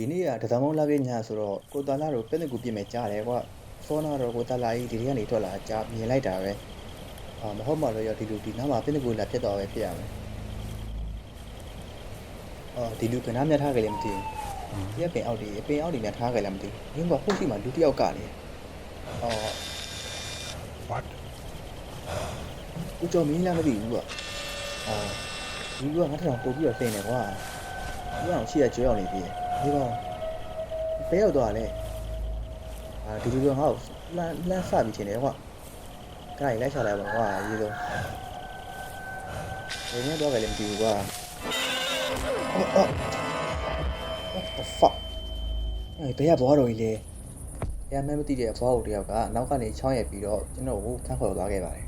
ဒီနေ့ကတသမောင်းလာပြညာဆိုတော့ကိုတာလာတို့ပြက်နှစ်ကူပြစ်မယ်ကြားတယ်ကွာစောနာတော့ကိုတာလာကြီးဒီထဲကနေထွက်လာကြားမြင်လိုက်တာပဲအာမဟုတ်မှတော့ရောက်ဒီလူဒီနားမှာပြက်နှစ်ကူလာဖြစ်သွားပဲဖြစ်ရမယ်အော်ဒီလူကနားမြတ်ထားကြလေမသိဘူးဒီကပင်အောက်ဒီပင်အောက်ဒီမြတ်ထားကြလည်းမသိဘူးငင်းကဟုတ်စီမှာလူတစ်ယောက်ကနေအော် What? ဦးကျော်မင်းလားမသိဘူးကွာအော်ဒီလူကငါထထောင်ပို့ပြီးတော့တင်တယ်ကွာဒီကောင်ရှိရကျွေးအောင်နေပြီ ဒီကောင်ဘယ်ရောက်သွားလဲအာဒီလူကငါ့ကိုလမ်းလမ်းစပြီးတင်တယ်ကွာခဏလေးလိုက်ချလိုက်ပါကွာရေးတော့ဘယ်နဲ့တော့ကြလဲမသိဘူးကွာအော်အော် what the fuck အဲ့ဘယ်ကဘွားတော်ကြီးလဲရမ်းမဲမသိတဲ့ဘွားတော်တယောက်ကနောက်ကနေချောင်းရိုက်ပြီးတော့ကျွန်တော်ကိုခန်းခေါ်သွားခဲ့ပါတယ်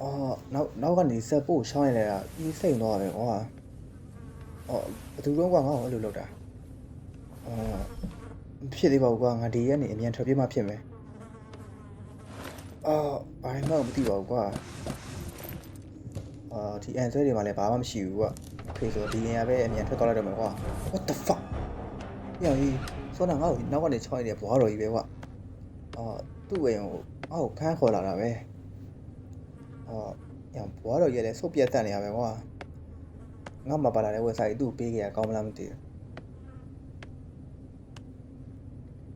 အော်နောက်နောက်ကနေဆက်ပို့ရှောင်းရတဲ့ကပြီးစိတ်တော့ပဲကွာ အော်ဘယ်သူတော့ကွာငါ့ကိုအဲ့လိုလုပ်တာအော်မဖြစ်သေးပါဘူးကွာငါဒီရက်နေအမြန်ထွက်ပြေးမှဖြစ်မယ်အော်ဘာမှမသိပါဘူးကွာအာဒီအန်ဆွဲတွေမှာလည်းဘာမှမရှိဘူးကွာဖေဆိုဒီရင်ရပဲအမြန်ထွက်သွားလိုက်တော့မယ်ကွာ what the fuck ညကြီးစောနာငါ့ကိုနောက်ကနေချောင်းရတဲ့ဘွားတော်ကြီးပဲကွာအော်သူ့ဝေယံကိုအောက်ခန်းခေါ်လာတာပဲအော်ညဘွားတော့ရဲလဲဆုတ်ပြတ်တတ်နေရပဲကွာ ငါမှပါလာတဲ့ website သူ့ကိုပေးခဲ့ရကောင်းမလားမသိဘူး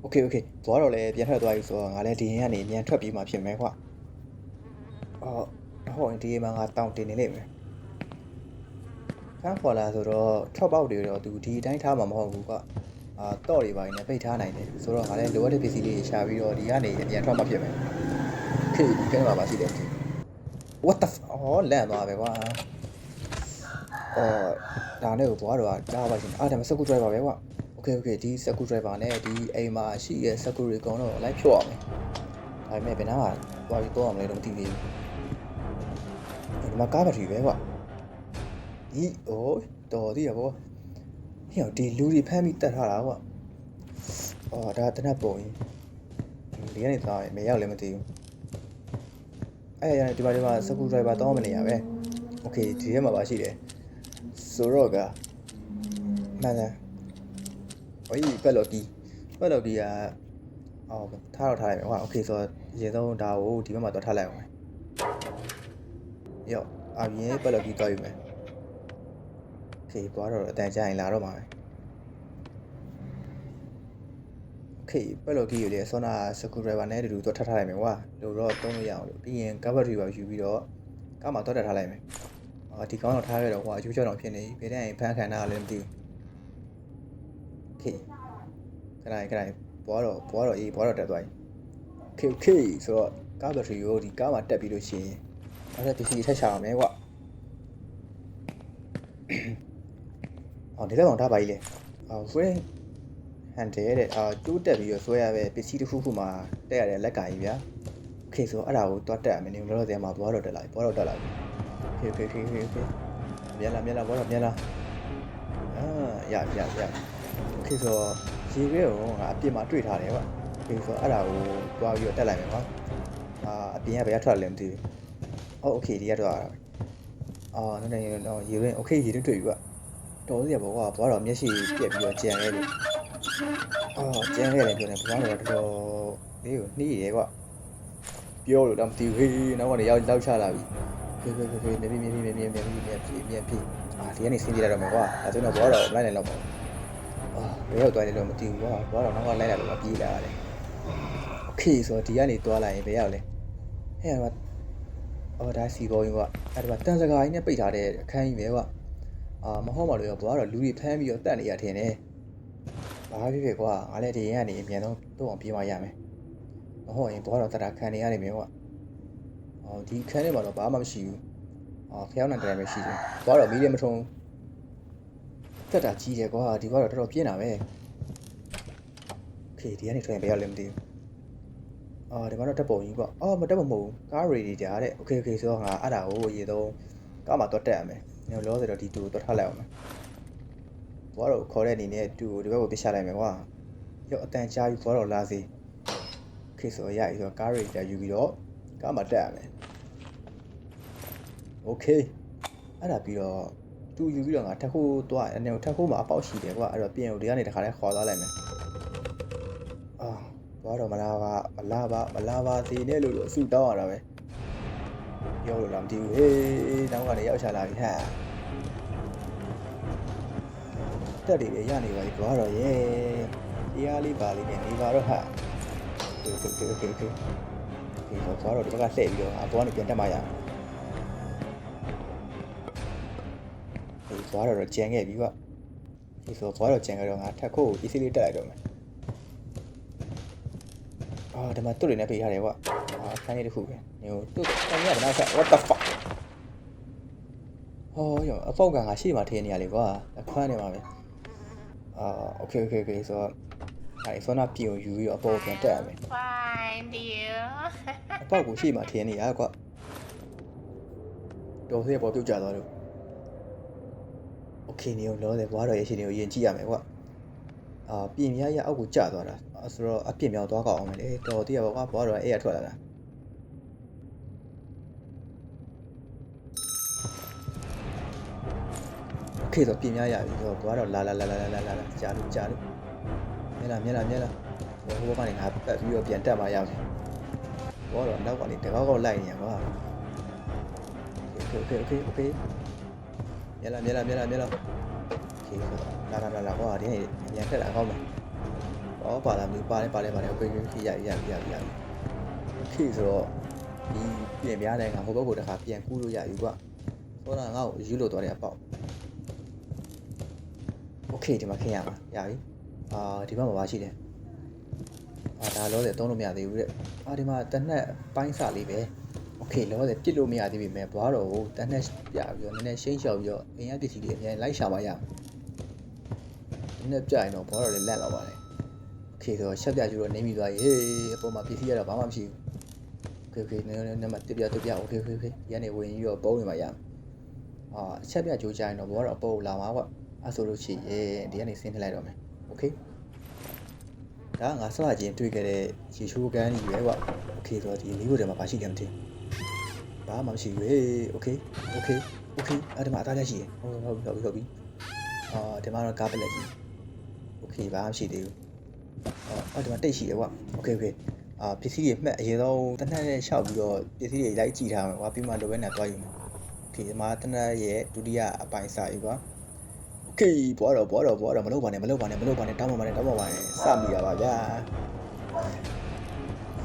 Okay okay သွားတော့လဲပြန်ထွက်သွားပြီဆိုတော့ငါလည်းဒီရင်ကနေပြန်ထွက်ပြီးမှဖြစ်မယ်ခွာအော်ဟုတ်ဒီရင်မှာငါတောင်းတင်နေလိမ့်မယ်ခန်းခေါ်လာဆိုတော့ drop out တွေတော့သူဒီအတိုင်းထားမှာမဟုတ်ဘူးကွာအာတော့တွေပါနေဖိတ်ထားနိုင်တယ်ဆိုတော့ငါလည်းလိုအပ်တဲ့ပစ္စည်းလေးရှာပြီးတော့ဒီကနေပြန်ထွက်မှဖြစ်မယ်ခေတ်ကဲမှာပါရှိတယ် what the ဟောလန့်သွားပဲကွာ အော်ဒါနဲ့ကိုဘွားတော့ကြားပါရှင်အားဒါမှစကူဒရိုင်ဘာပဲကွာ okay okay ဒီစကူဒရိုင်ဘာနဲ့ဒီအိမ်မှာရှိရဲ့စကူတွေအကုန်လုံးလိုက်ဖြုတ်အောင်မယ်ဒါပေမဲ့ဘယ်နာမှာသွားပြီးတော့အောင်လဲတော့မသိသေးဘူးဒီမှာကားဘက်ထရီပဲကွာဒီအိုးတော်သေးရပေါ့ဟဲ့ဒီလူတွေဖမ်းပြီးတတ်ထားတာကွာအော်ဒါတနတ်ပုံကြီးဒီကနေသွားရင်မရောက်လည်းမသိဘူး အဲ့ရဒီမှာဒီမှာစကူဒရိုင်ဘာတောင်းမနေရပဲโอเคဒီထဲမှာပါရှိတယ် ဆိုတော့ကမှန်တယ်ဟိုကြီးပက်လော်ကီပက်လော်ကီကအော်ထားတော့ထားလိုက်မယ်ဟိုโอเคဆိုတော့ရေဆုံးဒါကိုဒီဘက်မှာတော့ထားလိုက်အောင်မယ်ရော့အပြင်ပက်လော်ကီတွားယူမယ်โอเคသွားတော့အတန်ကြာရင်လာတော့မှာပဲโอเคပက်လော်ကီကိုလေဆောနာစကူဒရိုင်ဘာနဲ့အတူတူတော့ထားထားလိုက်မယ်ကွာလို့တော့သုံးလို့ရအောင်လို့ပြီးရင်ကဘတ်ထရီပါယူပြီးတော့ကားမှာတော့တက်ထားလိုက်မယ်အော် ဒီကောင်းတော့ထားခဲ့တော့ကွာအကျိုးကြောင့်ဖြစ်နေပြီဘယ်တန်းရင်ဖန်ခံတာလည်းမသိဘူး။ Okay ခဏခဏဘွားတော့ဘွားတော့အေးဘွားတော့တက်သွားပြီ။ Okay okay ဆိုတော့ကားဘက်ထရီကိုဒီကားမှာတက်ပြီးလို့ရှိရင်နောက်ထပ်ပစ္စည်းထက်ချအောင်မယ်ကွာ။အော်ဒီလက်ကောင်ထားပါကြီးလေ။အော် friend ဟန်တယ်တဲ့အာတိုးတက်ပြီးတော့ဆွဲရပဲပစ္စည်းတစ်ခုခုမှာတက်ရတဲ့လက်ကာကြီးဗျာ။ Okay ဆိုတော့အဲ့ဒါကိုတွားတက်ရမယ်နေလောလောဆယ်မှာဘွားတော့တက်လာပြီဘွားတော့တက်လာပြီ။ โอเคโอเคโอเคโอเคမြန်လာမြန်လာဘွားတော့မြန်လာအာရရရโอเคဆိုရေခဲကိုငါအပြင်မှာတွေ့ထားတယ်ကွာโอเคဆိုအဲ့ဒါကိုတွားပြီးတော့တက်လိုက်မယ်ကွာအာအပြင်ကဘယ်ကထွက်လဲမသိဘူးအော်โอเคဒီကထွက်လာတာအော်နည်းနည်းတော့ရေရင်းโอเคရေရင်းတွေ့ပြီကွာတော်စီရပေါ့ကွာဘွားတော့မျက်စိပြက်ပြီးတော့ကြံရဲလို့ အော်ကျန်ခဲ့တယ်ပြောတယ်ဘွားတော့တော်တော်လေးကိုနှီးရဲကွာပြောလို့တော့မသိဘူးဟေးနောက်ကနေရောက်လောက်ချလာပြီ ဖေးဖေးဖေးဖေးနေပြီမြင်ပြီမြင်ပြီမြင်ပြီမြင်ပြီမြင်ပြီအာဒီကနေဆင်းပြေးလာတော့မယ်ကွာဒါဆိုတော့ဘွားတော့လိုက်နေတော့ပေါ့အာဘယ်ရောက်သွားလဲတော့မသိဘူးကွာဘွားတော့နောက်ကလိုက်လာလို့ပြေးလာရတယ်โอเคဆိုတော့ဒီကနေသွားလိုက်ရင်ဘယ်ရောက်လဲဟဲ့ကွာအော်ဒါစီကောင်းကြီးကွာအဲ့ဒါတန်စကားကြီးနဲ့ပိတ်ထားတဲ့အခန်းကြီးပဲကွာအာမဟုတ်ပါလို့ရောဘွားတော့လူတွေဖမ်းပြီးတော့တတ်နေရထင်တယ် ဘာဖြစ်ဖြစ်ကွာငါလည်းဒီရင်ကနေအမြန်ဆုံးတော့အောင်ပြေးမရမယ်မဟုတ်ရင်ဘွားတော့တတာခံနေရနေမယ်ကွာ အော်ဒီခန်းထဲမှာတော့ဘာမှမရှိဘူးအော်ဖျောင်းနေတယ်ပဲရှိတယ်ဘွားတော့မီးလည်းမထုံတက်တာကြီးတယ်ကွာဒီဘွားတော့တော်တော်ပြင်းတာပဲโอเคဒီကနေထွက်ရင်ဘယ်ရောက်လဲမသိဘူးအော်ဒီမှာတော့တက်ပုံကြီးကွာအော်မတက်ပုံမဟုတ်ဘူးကားရေဒီတာတဲ့โอเคโอเคဆိုတော့ငါအဲ့ဒါကိုရေတော့ကားမှာတော့တက်ရမယ်ညလောဆိုတော့ဒီတူတော့ထားလိုက်အောင်မယ် ဘွားတော်ခေါ်တဲ့အနေနဲ့သူ့ကိုဒီဘက်ကိုပြချလိုက်မယ်ကွာရော့အတန်ကြာပြီးဘွားတော်လာစီခေတ်ဆိုရရဆိုတော့ကားရိတာယူပြီးတော့ ကားမှာတက်ရမယ်โอเคအဲ့ဒါပြီးတော့ သူယူပြီးတော့ငါထက်ခိုးသွားအနေထက်ခိုးမှာအပေါက်ရှိတယ်ကွာအဲ့တော့ပြင်ကိုဒီကနေတခါတည်းခေါ်သွားလိုက်မယ်အာသွားတော့မလားပါမလားပါမလားပါသေးနဲ့လို့လို့အဆူတောင်းရတာပဲပြောလို့လားမသိဘူးဟေးနောက်ကနေရောက်ချလာပြီဟာတက်တွေရနေပါပြီသွားတော့ရေဒီအားလေးပါလေးနဲ့နေပါတော့ဟာโอเคโอเคโอเค ဆိုရင်တော့ကျွန်တော်တို့ဒီဘက်ကလှည့်ပြီးတော့အပေါ်ကနေပြန်တက်မှရအောင်ဒီသွားတော့တော့ကျန်ခဲ့ပြီကဒီဆိုသွားတော့ကျန်ခဲ့တော့ငါထက်ခုတ်ကိုအေးဆေးလေးတက်လိုက်တော့မယ်အော်ဒီမှာသူ့တွေနဲ့ပေးရတယ်ကွာအာဆန်းလေးတစ်ခုပဲညိုသူ့ဆန်းရတာဆက် what the fuck ဟောရောအပေါက်ကငါရှေ့မှာထည့်နေရလေကွာအခွမ်းနေပါပဲအာ okay okay okay ဆိုတော့ အဲဒီဆောနာပြင်ကိုယူပြီးတော့အပေါ်ပြန်တက်ရမယ် Find you. အပေါက်ကိုရှေ့မှာထင်းနေရကွာတော်သေးပေါ်ပြုတ်ကြသွားလို့ โอเคနေရောလောတယ်ဘွားတော်ရဲ့ရှင်တွေကိုယဉ်ကြည့်ရမယ်ကွာအာပြင်များရအောက်ကိုကျသွားတာအဲဆိုတော့အပြစ်မြောက်သွားကောက်အောင်မယ်လေတော်သေးရပါကွာဘွားတော်အဲ့ရထွက်လာတာโอเคဆိုပြင်များရပြီဆိုတော့ဘွားတော်လာလာလာလာလာလာလာကြာလို့ကြာလို့မြဲ လာမြဲလာမြဲလာဟိုဟိုကနေငါပတ်ပြီးတော့ပြန်တက်มาရမယ်ဘွားတော်နောက်ကနေတကောက်ကောက်လိုက်နေရကွာโอเคโอเคโอเคโอเคမြဲလာမြဲလာမြဲလာမြဲလာ โอเคဆိုတော့လာလာလာလာဟောဒီနေ့အញ្ញထက်တာကောင်းမယ်။ဟောပါလာမျိုးပါတယ်ပါတယ်ပါတယ်โอเคโอเคရရရရရโอเคဆိုတော့ဒီပြင်ပြားတဲ့ကဟိုဘက်ကိုတခါပြန်ကူးလို့ရယူကွာ။ဆိုတော့ငါ့ကိုယူလို့တော့တယ်အပေါက်။โอเคဒီမှာခင်းရမှာရပြီ။ အာဒီဘက်မှာပါရှိတယ်။အာဒါလောတယ်သုံးလို့မရသေးဘူးတဲ့။အာဒီမှာတနက်ပိုင်းစာလေးပဲ။ โอเคလောတယ်ပြစ်လို့မရသေးပြီမဲ့ဘွားတော်ကိုတန်းနဲ့ပြပြီးတော့နည်းနည်းရှင်းရှောက်ပြီးတော့အင်ရပစ္စည်းတွေအများကြီးလိုက်ရှာပါရအောင်ဒီနေ့ပြရင်တော့ဘွားတော်လေးလက်တော့ပါတယ်โอเคဆိုတော့ရှက်ပြကျူတော့နေမိသွားရေအပေါ်မှာပစ္စည်းရတော့ဘာမှမရှိဘူးโอเคโอเคနည်းနည်းနည်းမှတစ်ပြတစ်ပြโอเคโอเคโอเคဒီကနေဝင်ပြီးတော့ပုံးဝင်ပါရအောင်အာချက်ပြကျူကြရင်တော့ဘွားတော်အပေါ်ကိုလာမှာကွအဲ့ဆိုလို့ရှိရင်ဒီကနေဆင်းထလိုက်တော့မယ် โอเคဒါကငါစလာချင်းတွေ့ခဲ့တဲ့ရေချိုးကန်းကြီးပဲကွโอเคဆိုတော့ဒီလေးဘုတ်ထဲမှာဘာရှိတယ်မသိဘူး ဘာမှမရှိဘူးဟေးโอเคโอเคโอเคအဲ့ဒီမှာအသားလက်ရှိရဟုတ်ဟုတ်ပြီဟုတ်ပြီဟုတ်ပြီအာဒီမှာတော့ကားပလက်ကြီးโอเคဘာမှမရှိသေးဘူးအော်ဒီမှာတိတ်ရှိတယ်ကွာโอเคโอเคအာပစ္စည်းတွေမှတ်အရင်ဆုံးတနက်နဲ့ရှောက်ပြီးတော့ပစ္စည်းတွေလိုက်ကြည့်ထားမယ်ကွာပြီးမှလိုပဲနဲ့တွားယူမယ်โอเคဒီမှာတနက်ရဲ့ဒုတိယအပိုင်းစာယူကွာ โอเคဘွားတော့ဘွားတော့ဘွားတော့မလုပ်ပါနဲ့မလုပ်ပါနဲ့မလုပ်ပါနဲ့တောင်းပါနဲ့တောင်းပါနဲ့စမိတာပါဗျာ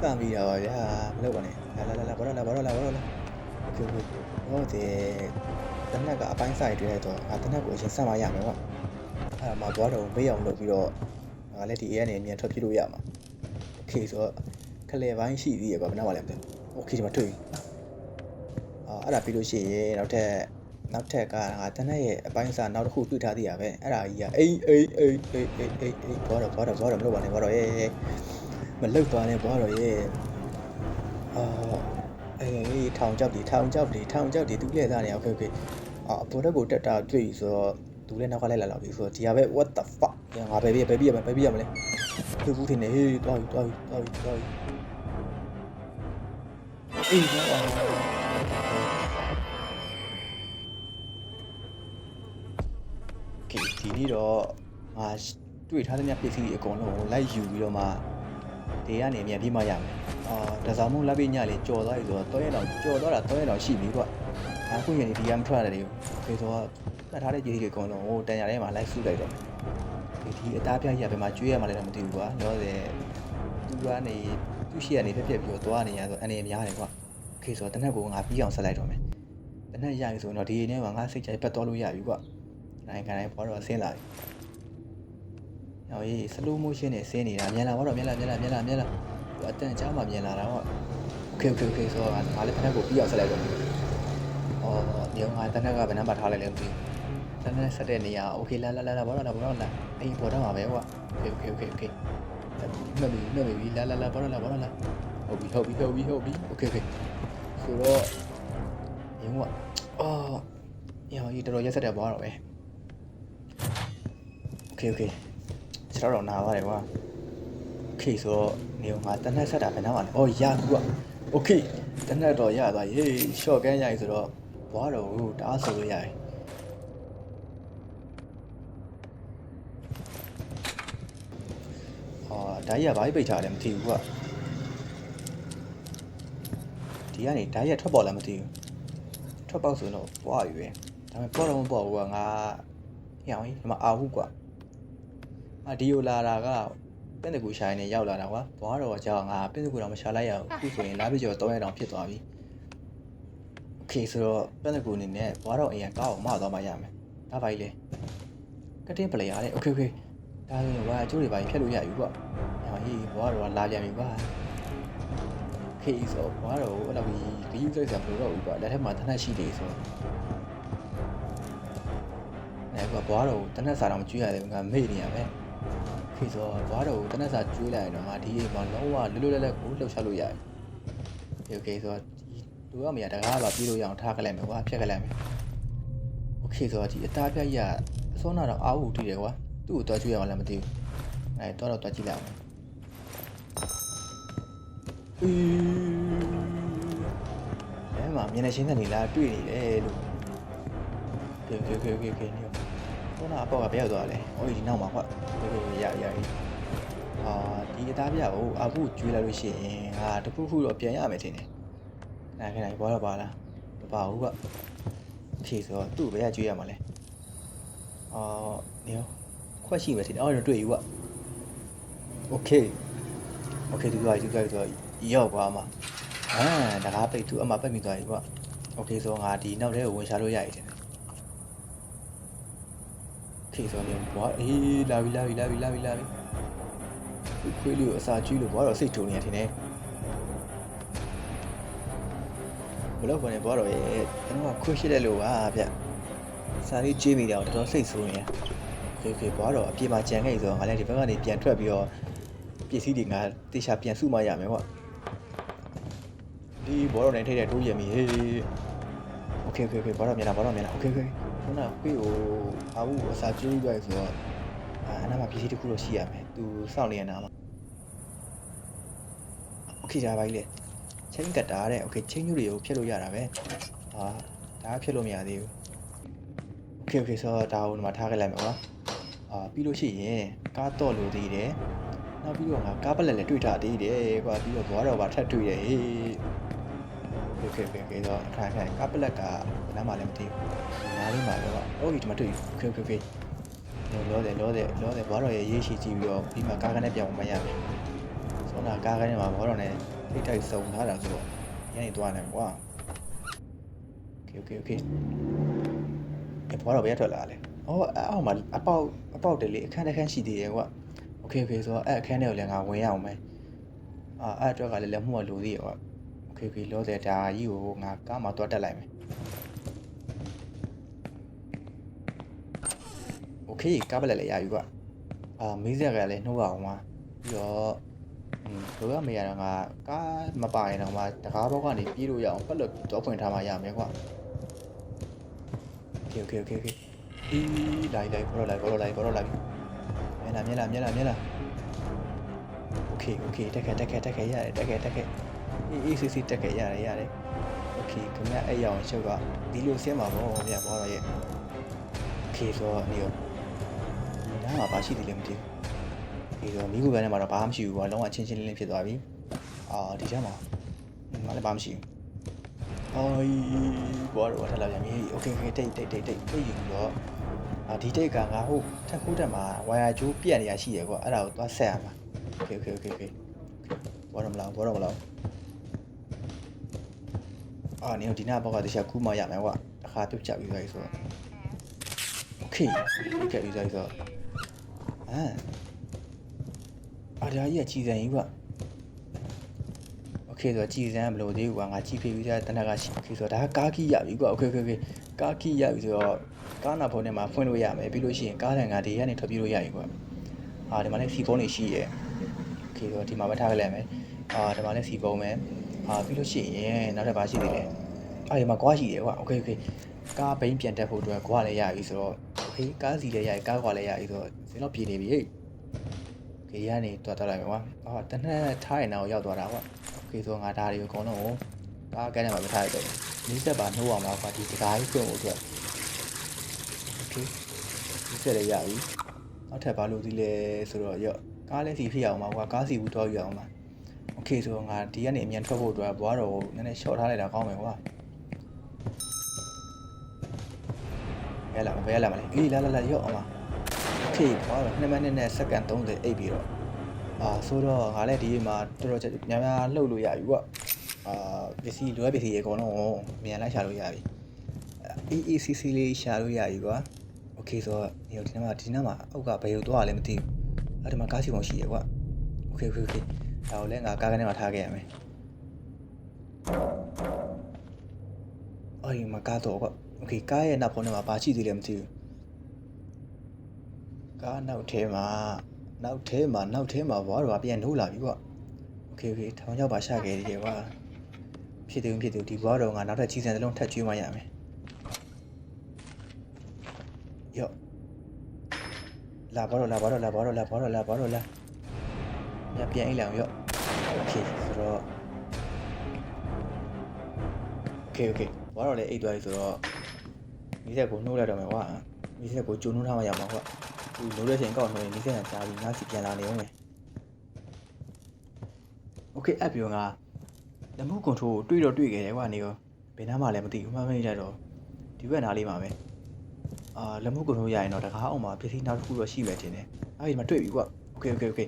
စမိတာပါဗျာမလုပ်ပါနဲ့လာလာလာဘာတော့လာဘာတော့လာဘာတော့လာ โอเคโอเคဟောဒီတနက်ကအပိုင်းဆိုင်တွေ့ရတော့ငါတနက်ကိုအရင်ဆက်မရမယ်ကွာအဲ့ဒါမှသွားတော့မေးအောင်လုပ်ပြီးတော့ငါလည်းဒီ A ကနေအမြန်ထွက်ပြေးလို့ရမှာโอเคဆိုတော့ခလေပိုင်းရှိသေးရကွာဘယ်တော့မှလည်းမသိโอเคဒီမှာတွေ့အာအဲ့ဒါပြီးလို့ရှိရင်နောက်ထပ် နောက်ထပ်ကငါတနက်ရဲ့အပိုင်းစာနောက်တစ်ခုတွေ့ထားသေးရပဲအဲ့ဒါကြီးကအေးအေးအေးအေးအေးအေးအေးသွားတော့သွားတော့သွားတော့မလုပ်ပါနဲ့သွားတော့ရေးမလုပ်ပါနဲ့သွားတော့ရေးအာ အေးထောင်ကြောက်ဒီထောင်ကြောက်ဒီထောင်ကြောက်ဒီသူလက်သားနေโอเคโอเคအာအပေါ်တက်ကိုတက်တာတွေ့ပြီဆိုတော့သူလည်းနောက်ကလိုက်လာတော့ပြီဆိုတော့ဒီကပဲ what the fuck ငါပဲပြပဲပြပဲပြမလဲသူဘူးထင်နေဟေးတွားပြီတွားပြီတွားပြီတွားပြီအေးတော့ ကဲဒီနေ့တော့ငါတွေ့ထားတဲ့မြပစ္စည်းတွေအကုန်လုံးကိုလိုက်ယူပြီးတော့မှဒီကနေအမြန်ပြေးမှရမယ် အာဒါဆောင်မလက်ပြညလေးကြော်သွားပြီဆိုတော့တော့ရတော့ကြော်သွားတာတော့ရတော့ရှိပြီကွာအခုရင်ဒီကမထွက်ရတယ်ဒီဆိုတော့တတ်ထားတဲ့ကြီးတွေအကုန်လုံးဟိုတန်ရထဲမှာလိုက်စုလိုက်တော့ဒီဒီအသားပြကြီးကဘယ်မှာကျွေးရမှာလဲတော့မသိဘူးကွာတော့တယ်သူကနေသူ့ရှိရနေပြက်ပြက်ပြီးတော့သွားနေရဆိုအနေများတယ်ကွာโอเคဆိုတော့တနက်ကိုငါပြီးအောင်ဆက်လိုက်တော့မယ်တနက်ရပြီဆိုတော့ဒီနေ့ကငါစိတ်ကြိုက်ပတ်သွားလို့ရပြီကွာ နိုင်ငံတိုင်းပေါ်တော့ဆင်းလာပြီ။ရောင်ရေး slow motion နဲ့ဆင်းနေတာမြန်လာတော့မြန်လာမြန်လာမြန်လာမြန်လာဟိုအတန်ကြားမှမြန်လာတာပေါ့။ Okay okay okay ဆိုတော့ငါလည်းတနက်ကိုပြီးအောင်ဆက်လိုက်တော့။အော်ညောင်ငါတနက်ကဘယ်နှမထားလိုက်လဲမသိဘူး။တနက်ဆက်တဲ့နေရာ okay လာလာလာလာပေါ်တော့လာပေါ်တော့လာအေးပေါ်တော့မှာပဲကွာ။ Okay okay okay okay နော်ဘီနော်ဘီလာလာလာပေါ်တော့လာပေါ်တော့လာဟုတ်ပြီဟုတ်ပြီဟုတ်ပြီဟုတ်ပြီ Okay okay ဆိုတော့ညောင်ကအော်ညောင်ကြီးတော်တော်ရက်ဆက်တဲ့ပေါ်တော့ပဲ။ โอเคโอเคခြေတော့တော့နာပါတယ်ကွာโอเคဆိုတော့နေငါတနက်ဆက်တာဘယ်နောက်ပါလဲအော်ရကူอ่ะโอเคတနက်တော့ရသွားရေးရှော့ကန်ရိုက်ဆိုတော့ဘွားတော်ကိုတအားဆိုလို့ရတယ်အော်ဓာတ်ရဘာပိတ်ထားလဲမသိဘူးကွာဒီကနေဓာတ်ရထွက်ပေါ်လာမသိဘူးထွက်ပေါက်ဆိုတော့ဘွားရွယ်ဒါပေမဲ့ပေါ်တော့မပေါ်ဘူးကွာငါရအောင်ဒီမှာအာဟုကွာ အဒီယိုလာတာကပင့်တကူရှိုင်းနေရောက်လာတာကွာဘွားတော်ကကြောက်ငါပင့်တကူတော့မရှာလိုက်ရဘူးအခုဆိုရင်လာပြီးကျော်3ရက်တောင်ဖြစ်သွားပြီโอเคဆိုတော့ပင့်တကူအနေနဲ့ဘွားတော်အရင်ကောက်အောင်မသွားမှရမယ်ဒါပါကြီးလေကတင်းပလေရတယ်โอเคโอเคဒါဆိုရင်ဘာအကျိုးတွေပါဖြတ်လို့ရပြီကွာဟောဟေးဘွားတော်ကလာပြန်ပြီကွာခေးဆိုဘွားတော်ကိုအဲ့လိုကြီးဂယူးစိတ်ဆံမလို့တော့ဘူးကွာလက်ထက်မှာတနက်ရှိတယ်ဆိုတော့အဲ့ကွာဘွားတော်ကိုတနက်စာတော့မကျွေးရတယ်ငါမေ့နေရမ ဖေဆိုတော့ဘွားတော်ကိုတနက်စာကျွေးလိုက်ရင်တော့ငါဒီအိမ်မှာလုံးဝလွတ်လွတ်လပ်လပ်ကိုလှုပ်ရှားလို့ရတယ်ဒီ okay ဆိုတော့ဒီလိုရမရတကားပါပြေးလို့ရအောင်ထားခလိုက်မယ်ကွာဖြတ်ခလိုက်မယ် okay ဆိုတော့ဒီအသားဖြတ်ရအစောနာတော့အာဟုထိတယ်ကွာသူ့ကိုတွားကျွေးရအောင်လည်းမသိဘူးအဲတော့တော့တွားကြည့်လိုက်အောင်အေးအဲမှာမျက်နှာချင်းကနေလာတွေ့နေတယ်လို့ okay okay okay okay ဒီတော့ဟိုနာအပေါ်ကဘယ်ရောက်သွားလဲအော်ဒီနောက်မှာကွာ โอเคရရရအာဒီအသားပြကိုအဖုကျွေးလိုက်လို့ရှိရင်ဟာတခုခုတော့ပြန်ရမယ်ထင်တယ်အဲခဏဘောတော့ပါလားမပါဘူးကွโอเคဆိုတော့သူ့ဘယ်ကကျွေးရမှာလဲအာနေရောခွက်ရှိမယ်ထင်တယ်အော်တော့တွေ့ယူကွโอเคโอเคဒီကွာဒီကွာဒီကွာရောက်ကွာမှာအာတကားပိတ်သူအမှပိတ်မိသွားပြီကွာโอเคဆိုငါဒီနောက်ထဲကိုဝင်ရှာလို့ရရည်တယ် ထိဆုံးနေဘွာအေးလာပြီလာပြီလာပြီလာပြီလာပြီခွေးလေးကိုအစာကြီးလို့ဘွာတော့စိတ်ထုံနေရထင်တယ်ဘလောက်ပေါ်နေဘွာတော့ရဲ့ကျွန်တော်ကခွေးရှိတယ်လို့ပါဗျစာလေးကြေးမိတာတော့တော်တော်စိတ်ဆိုးနေရခွေးခွေးဘွာတော့အပြေမှာကြံခဲ့ဆိုတော့ငါလည်းဒီဘက်ကနေပြန်ထွက်ပြီးတော့ပစ္စည်းတွေငါတေချာပြန်စုမရမယ်ပေါ့ဒီဘောတော့နေထိုက်တဲ့တိုးရမီဟေး okay okay okay ဘောတော့မြန်လာဘောတော့မြန်လာ okay okay ခုနကခွေးကိုအာဘူးအစာကျွေးကြရဆိုတော့အာအနာမှာပစ္စည်းတစ်ခုတော့ရှိရမယ်သူစောင့်နေရနာမှာโอเคဒါပါကြီးလေချင်းကတ်တာတဲ့โอเคချင်းညူတွေကိုဖြတ်လို့ရတာပဲဟာဒါကဖြတ်လို့မရသေးဘူးโอเคโอเคဆိုတော့ဒါကိုဒီမှာထားခဲ့လိုက်မယ်ကွာအာပြီးလို့ရှိရင်ကားတော့လို့သေးတယ်နောက်ပြီးတော့ငါကားပလက်လည်းတွေ့ထားသေးတယ်ကွာပြီးတော့ဘွားတော်ပါထပ်တွေ့တယ်ဟေး ခေခေခေတော့အထိုင်ထိုင်ကပလက်ကဘယ်နှမှလည်းမသိဘူးနားလေးမှာတော့အိုးဒီတမတွေ့ခေခေခေလောတယ်လောတယ်လောတယ်ဘောတော်ရဲ့ရေးရှိကြည့်ပြီးတော့ပြီးမှကားကနေပြောင်းမရဘူးဆိုတော့ကားကနေမှာဘောတော်နဲ့ထိတ်ထိုက်စုံထားတာဆိုတော့ရရင်သွားနိုင်ကွာ okay okay okay ဒီဘောတော်ဘယ်ထွက်လာလဲအော်အောက်မှာအပေါက်အပေါက်တယ်လေအခန်းတစ်ခန်းရှိသေးတယ်ကွာ okay okay ဆိုတော့အဲ့အခန်းထဲကိုလည်းငါဝင်ရအောင်မယ်အာအဲ့အတွက်ကလည်းလက်မှုကလိုသေးရကွာ okay ပြီလောတယ်ဒါကြီးကိုငါကားမှာသွားတက်လိုက်မယ် okay ကားပလက်လည်းရပြီကွာအာမေးစရာကလည်းနှုတ်အောင်ပါပြီးတော့တို့ရမေးရတာကကားမပါရင်တော့မှတကားဘောက်ကနေပြေးလို့ရအောင်ပတ်လို့တော့ဖွင့်ထားမှရမယ်ကွာ okay okay okay okay အေးလိုက်လိုက်ခေါ်လိုက်ခေါ်လိုက်ခေါ်လိုက်မြန်လာမြန်လာမြန်လာမြန်လာ okay okay တက်ခဲတက်ခဲတက်ခဲရတယ်တက်ခဲတက်ခဲ အေးအေးဆေးဆေးတက်ခဲ့ရတယ်ရတယ်โอเคခင်ဗျအဲ့ရအောင်ရှုပ်ကဒီလိုဆင်းမှာပေါ့ဗျာဘောတော့ရဲ့โอเคဆိုတော့ဒီရောဒီနားမှာဘာရှိသေးလဲမသိဘူးဒီတော့မိခုပဲနဲ့မှာတော့ဘာမှမရှိဘူးကွာလုံးဝချင်းချင်းလင်းလင်းဖြစ်သွားပြီအာဒီထဲမှာငါလည်းဘာမှမရှိဘူးအော်ဘောတော့ထပ်လာပြန်ပြီโอเคโอเคတိတ်တိတ်တိတ်တိတ်တိတ်ယူပြီးတော့အာဒီတိတ်ကငါဟုတ်ထက်ခိုးတက်မှာဝါယာကျိုးပြက်နေရရှိရကွာအဲ့ဒါကိုသွားဆက်ရမှာโอเคโอเคโอเคโอเคဘောတော့မလားဘောတော့မလား အာနေဒီနာဘောက်ကတခြားကူးမရမယ်ကွာတစ်ခါပြုတ်ချပြီးသွားပြီဆိုတော့โอเคပြုတ်ချပြီးသွားပြီဆိုတော့အာအာဒါကြီးကကြည်စံကြီးကွာโอเคဆိုတော့ကြည်စံမလို့သေးဘူးကွာငါကြည်ဖေးပြီးသားတနက်ကရှိโอเคဆိုတော့ဒါကကားကီးရပြီကွာโอเคโอเคโอเคကားကီးရပြီဆိုတော့ကားနာဖုန်းထဲမှာဖွင့်လို့ရမယ်ပြီးလို့ရှိရင်ကားတန်ကဒီကနေထွက်ပြေးလို့ရပြီကွာအာဒီမှာလည်းစီဖုန်းတွေရှိရယ်โอเคဆိုတော့ဒီမှာပဲထားခဲ့လိုက်မယ်အာဒီမှာလည်းစီဖုန်းပဲ အာပြီးလို့ရှိရင်နောက်ထပ်ဘာရှိသေးလဲ အဲ့ဒီမှာကွာရှိတယ်ကွာโอเคโอเคကားဘိန်းပြန်တက်ဖို့အတွက်ကွာလည်းရပြီဆိုတော့โอเคကားစီလည်းရပြီကားကွာလည်းရပြီဆိုတော့စင်တော့ပြေနေပြီဟေ့โอเคရနေတွားတက်လိုက်မယ်ကွာအော်တနက်ထားရင်တော့ရောက်သွားတာကွာโอเคဆိုငါဒါတွေကိုအကုန်လုံးကိုကားကန်းထဲမှာပဲထားရတော့နီးစက်ပါနှိုးအောင်ပါကွာဒီတကားကြီးဖွင့်ဖို့အတွက်โอเคနီးစက်လည်းရပြီနောက်ထပ်ဘာလို့ဒီလဲဆိုတော့ရော့ ကားလည်းစီဖြစ်ရအောင်ပါကွာကားစီဘူးတော့ယူအောင်ပါ โอเคဆိုတော့ငါဒီကနေအမြန်ထွက်ဖို့အတွက်ဘွားတော်ကိုနည်းနည်းရှော့ထားလိုက်တာကောင်းမယ်ကွာဘယ်လာမဘယ်လာမလဲအေးလာလာလာရော့အောင်ပါโอเคဘွားတော်2မိနစ်နဲ့စက္ကန့်30အိပ်ပြီးတော့အာဆိုတော့ငါလည်းဒီမှာတော်တော်များများလှုပ်လို့ရပြီကွာအာပစ္စည်းလိုအပ်ပစ္စည်းရေအကုန်လုံးကိုမြန်လိုက်ရှာလို့ရပြီ AACC လေးရှာလို့ရပြီကွာโอเคဆိုတော့ဒီဒီမှာဒီနားမှာအောက်ကဘယ်လိုသွားရလဲမသိဘူးအဲ့ဒီမှာကားစီပုံရှိရကွာโอเคโอเคโอเค ဒါကိုလည်းငါကားကနေမှာထားခဲ့ရမယ်အော်ဒီမှာကားတော့ကွာโอเคကားရဲ့နောက်ဖုံးထဲမှာဘာရှိသေးလဲမသိဘူးကားနောက်ထဲမှာနောက်ထဲမှာနောက်ထဲမှာဘာတော့ပြန်နှိုးလာပြီကွာโอเคโอเคထောင်ချောက်ပါရှာခဲ့တယ်ကွာဖြစ်တယ်ဖြစ်တယ်ဒီဘွားတော်ငါနောက်ထပ်ချီစံတစ်လုံးထပ်ကျွေးမှရမယ် ယောလာဘာတော့လာဘာတော့လာဘာတော့လာဘာတော့လာဘာတော့လာ ညပြန်အိတ်လောင်ယောโอเคဆိုတော့โอเคโอเคဘာတော့လေအိတ်သွားပြီဆိုတော့မိဆက်ကိုနှိုးလိုက်တော့မယ်ကွာမိဆက်ကိုကြုံနှိုးထားမှရမှာကွာသူနှိုးတဲ့ချိန်ကောက်နှိုးရင်မိဆက်ကကြားပြီးငါစီပြန်လာနေအောင်မယ်โอเคအပ်ပြောငါလက်မှုကွန်ထရိုးတွေးတော့တွေးခဲ့တယ်ကွာနေရောဘယ်နားမှလည်းမသိဘူးမှမမိတတ်တော့ဒီဘက်နားလေးမှာပဲ အာလက်မှုကုံလို့ရရင်တော့တကားအောင်မှာပစ္စည်းနောက်တစ်ခုတော့ရှိမယ်ထင်တယ်။အဲ့ဒီမှာတွေ့ပြီကွာ။ Okay okay okay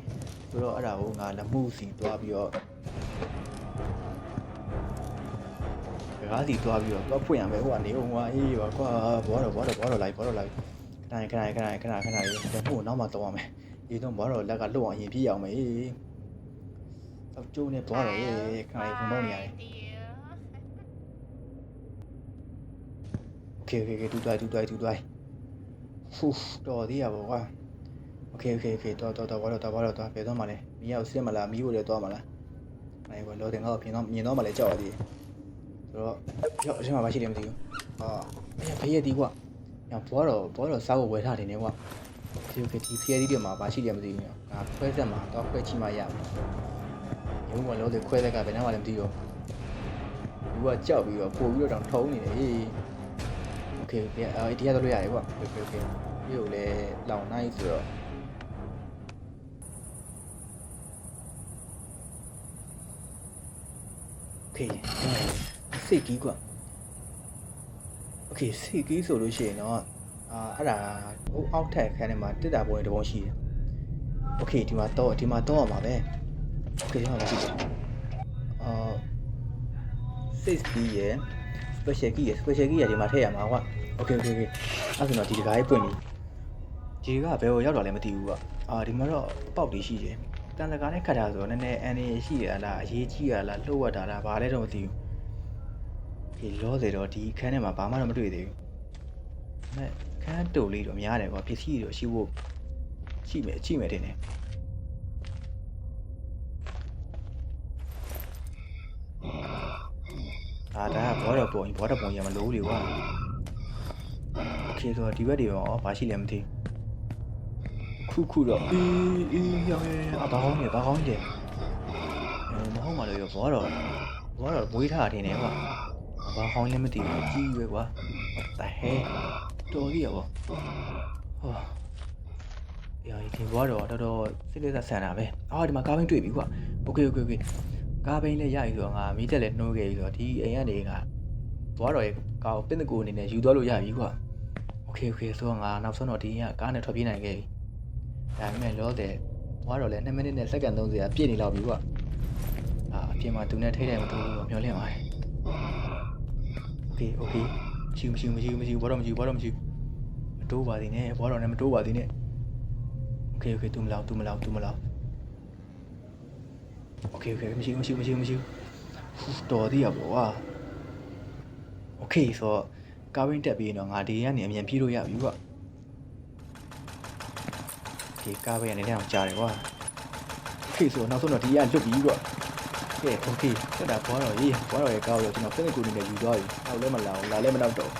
ဆိုတော့အဲ့ဒါကိုငါလက်မှုစီသွားပြီးတော့တကားစီသွားပြီးတော့သွားဖွင့်ရမယ်ဟိုကနေဟိုကအေးပါကွာဘောတော့ဘောတော့ဘောတော့လိုက်ဘောတော့လိုက်ခဏခဏခဏခဏခဏလေးလက်မှုကိုနောက်မှတော့ရမယ်။ဒီတော့ဘောတော့လက်ကလွတ်အောင်ရင်ပြည့်အောင်မယ်။တော့ကျိုးနေသွားတယ်ခဏလေးဘုံတော့နေရတယ်။ Okay okay okay တူသွားတူသွားတူသွားဖူးတော်သေးရပါကွာ Okay okay okay တော်တော်တော်ဘာလို့တော်ဘာလို့တော်ပြေတော့မလဲမီးရောက်စစ်မလားမီးကိုလည်းတော့မလားအဲ့ကွာလောတင်ငါ့ကိုပြင်တော့မြင်တော့မလဲကြောက်ရသေးဆိုတော့ရောက်အချိန်မှာမရှိတယ်မသိဘူးအာအဲ့ဖေးရတီကွာညဘောတော့ဘောတော့စားဖို့ဝယ်ထားတယ်နေကွာ Okay okay ဒီဖေးရတီတွေမှာမရှိတယ်မသိဘူးညငါခွဲဆက်မှာတော့ခွဲချိမှရမယ်ရုံးကလောတင်ခွဲဆက်ကဘယ်နှမှလည်းမသိရောလူကကြောက်ပြီးတော့ပို့ပြီးတော့တောင်ထုံးနေတယ်ဟေး โอเคโอเคအဲဒီကတော့လို့ရတယ်ကွာโอเคโอเคဒီကိုလည်းလောင်နိုင်ဆိုတော့ โอเคစိတ်ကြီးကွာโอเคစိတ်ကြီးဆိုလို့ရှိရင်တော့အာအဲ့ဒါဟိုအောက်ထက်ခန်းထဲမှာတစ်တာပုံတစ်ပုံရှိတယ်โอเคဒီမှာတော့ဒီမှာတော့ရမှာပဲโอเคဒီမှာမရှိဘူးအာ 6 key ရယ် special key ရယ် special key ရယ်ဒီမှာထည့်ရမှာကွာ okay okay okay အဲ့ဆိုတော့ဒီတကားကြီးပွင့်ပြီဒီကဘယ်ကိုရောက်တော့လဲမသိဘူးကွာအာဒီမှာတော့ပေါက်တီရှိတယ် တန်တကာနဲ့ခတ်တာဆိုတော့နည်းနည်းအန်နေရှိရလားအရေးကြီးရလားလှုပ်ဝက်တာလားဘာလဲတော့မသိဘူးဒီလောစေတော့ဒီခန်းထဲမှာဘာမှတော့မတွေ့သေးဘူးဒါပေမဲ့ခန်းတူလေးတော့များတယ်ကွာပစ္စည်းတွေတော့ရှိဖို့ရှိမယ်ရှိမယ်တင်တယ်အာဒါကဘောတော့ပုံဘောတော့ပုံရမလို့လေကွာ โอเคဆိုတော့ဒီဘက်တွေရောဘာရှိလဲမသိ ခုခုတော့အေးအေးရောင်ရအဘာကောင်းလဲဘာကောင်းလဲအဲမဟုတ်မှလည်းရောဘောတော့ဘောတော့မွေးထားတယ်နေကွာဘာကောင်းလဲမသိဘူးကြီးပဲကွာတဟဲတော်ကြီးရပါဟောရာဒီဘောတော့တော်တော်စိတ်လက်ဆက်ဆန်တာပဲအော်ဒီမှာကားဘင်းတွေ့ပြီကွာโอเคโอเคโอเคကားဘင်းလည်းရပြီဆိုတော့ငါမီးတက်လည်းနှိုးခဲ့ပြီဆိုတော့ဒီအိမ်ကနေငါဘောတော့ရဲ့ကားကိုပင့်တကူအနေနဲ့ယူသွားလို့ရပြီကွာ โอเคโอเคဆိုတော့ငါနောက်ဆုံးတော့ဒီကကားနဲ့ထွက်ပြေးနိုင်ခဲ့ပြီ ဒါပေမဲ့လောတယ်ဘွားတော့လဲ2မိနစ်နဲ့စက္ကန့်30အပြည့်နေလောက်ပြီကွာအာအပြင်မှာသူနဲ့ထိတ်တယ်မတူဘူးမျောလင့်ပါတယ်โอเคโอเคမရှိမရှိမရှိမရှိဘွားတော့မရှိဘွားတော့မရှိမတိုးပါသေးနဲ့ဘွားတော့လည်းမတိုးပါသေးနဲ့โอเคโอเคသူမလောက်သူမလောက်သူမလောက်โอเคโอเคမရှိမရှိမရှိမရှိတော်သေးရပေါ့ကွာโอเคဆိုတော့ကာဝင်တက်ပြီးတော့ငါဒီကနေအမြန်ပြေးလို့ရပြီကွာ ဒီကားဝင်းကနေလည်းအောင်ကြားတယ်ကွာโอเคဆိုတော့နောက်ဆုံးတော့ဒီကလွတ်ပြီကွာကဲโอเคတက်တာဘွားတော်ရေးဘွားတော်ရဲ့ကားကိုကျွန်တော်ဖိနစ်ကူနေနဲ့ယူသွားပြီအောက်လည်းမလာဘူးလာလည်းမနောက်တော့